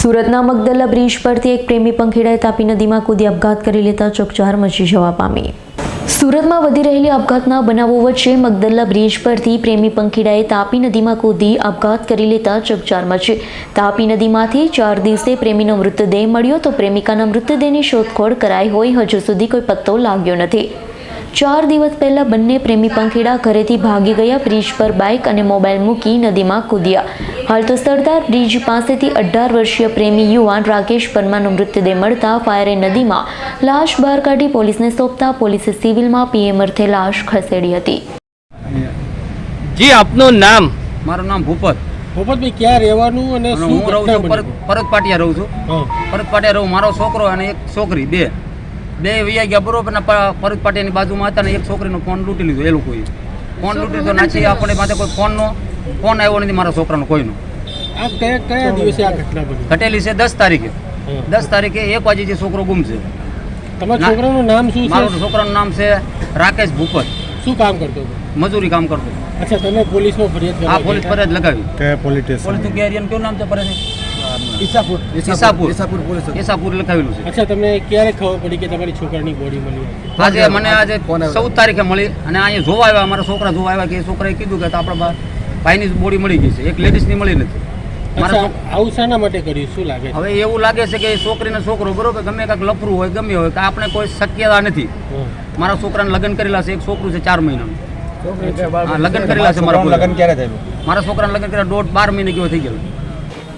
સુરતના મગદલ્લા બ્રિજ પરથી એક પ્રેમી પંખીડાએ તાપી નદીમાં કૂદી આપઘાત કરી લેતા ચકચાર મચી જવા પામી. સુરતમાં વધી રહેલી આપઘાતના બનાવો વચ્ચે મગદલ્લા બ્રિજ પરથી પ્રેમી પંખીડાએ તાપી નદીમાં કૂદી આપઘાત કરી લેતા ચકચાર મચી. તાપી નદીમાંથી ચાર દિવસે પ્રેમીનો મૃતદેહ મળ્યો તો પ્રેમિકાના મૃતદેહની શોધખોળ કરાઈ હોય, હજુ સુધી કોઈ પત્તો લાગ્યો નથી. ચાર દિવસ પહેલા બંને પ્રેમી પંખીડા ઘરેથી ભાગી ગયા બ્રિજ પર બાઇક અને મોબાઈલ મૂકી નદીમાં કૂદ્યા. હાલ તો સરદાર બ્રિજ પાસેથી અઢાર વર્ષીય પ્રેમી યુવાન રાકેશ પરમારનો મૃતદેહ મળતા ફાયરે નદીમાં લાશ બહાર કાઢી પોલીસને સોંપતા પોલીસે સિવિલમાં પીએમ અર્થે લાશ ખસેડી હતી. જી આપનું નામ? મારું નામ ભૂપત. ભૂપતભાઈ ક્યાં રહેવાનું અને હું રહું છું પરત પાટિયા રહું છું. પરત પાટિયા રહું. મારો છોકરો અને એક છોકરી બે. બે વૈયા ગયા બરોબર પરત પાટિયાની બાજુમાં હતા ને એક છોકરીનો ફોન લૂંટી લીધો એ લોકોએ. ફોન લૂંટી તો નાચી આપણે માથે કોઈ ફોનનો. ફોન આવ્યો નથી મારા છોકરાનો કોઈનો. આ કયા કયા દિવસે આ ઘટના બની? ઘટેલી છે દસ તારીખે. દસ તારીખે એક વાગે જે છોકરો ગુમ છે તમારા છોકરાનું નામ શું મારું છોકરાનું નામ છે રાકેશ ભૂપત. શું કામ કરતો મજૂરી કામ કરતો અચ્છા તમે પોલીસમાં ફરિયાદ આ પોલીસ ફરિયાદ લગાવી. કે પોલીસ પોલીસ કેરિયન કેવું નામ છે ફરજ ઈસાપુર. ઈસાપુર. ઈસાપુર લખાવેલું છે. અચ્છા તમને ક્યારે ખબર પડી કે તમારી છોકરાની બોડી મળી આજે મને આજે ચૌદ તારીખે મળી અને અહીંયા જોવા આવ્યા અમારા છોકરા જોવા આવ્યા કે છોકરાએ કીધું કે આપણા ભાઈની બોડી મળી ગઈ છે. એક લેડીઝની મળી નથી. આવું શાના માટે કર્યું? શું લાગે? હવે એવું લાગે છે કે એ છોકરીને છોકરો બરોબર? ગમે કાંઈક લફરું હોય ગમે હોય કે આપણે કોઈ શક્યતા નથી. મારા છોકરાને લગ્ન કરેલા છે એક છોકરું છે ચાર મહિનાનું. લગ્ન કરેલા છે મારા લગ્ન લગ્ન ક્યારે મારા છોકરાને લગ્ન કર્યા દોઢ બાર મહિને કેવો થઈ ગયેલો